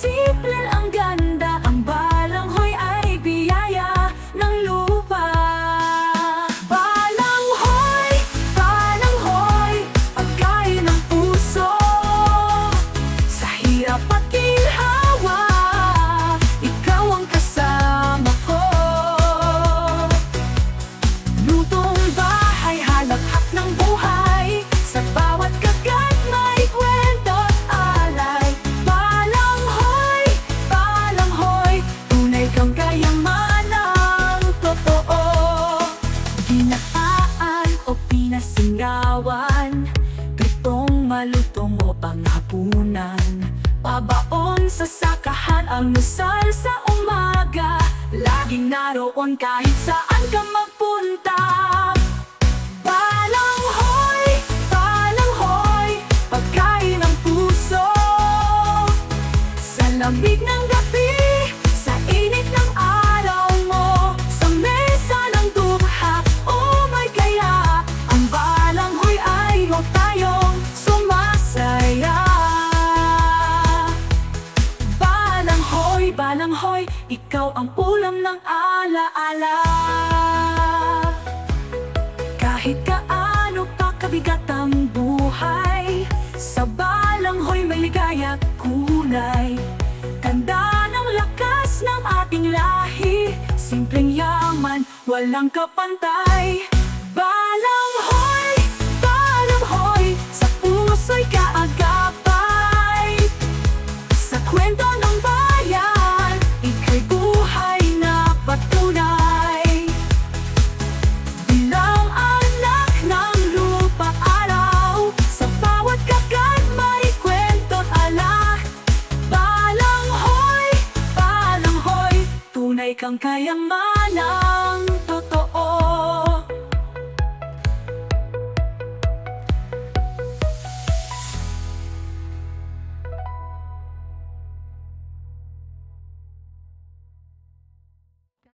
simple larawan Pitong malutong o panghapunan Pabaon sa sakahan ang nusal sa umaga. Laging naroon kahit saan ka magpunta Balang hoy, balang hoy Pagkain ng puso. Sa Balanghoy, balanghoy Ikaw ang ulam ng alaala. Kahit kaano pa kabigat ang buhay Sa balanghoy may ligaya at kulay. Tanda ng lakas ng ating lahi Simpleng yaman, walang kapantay kang kayamanan.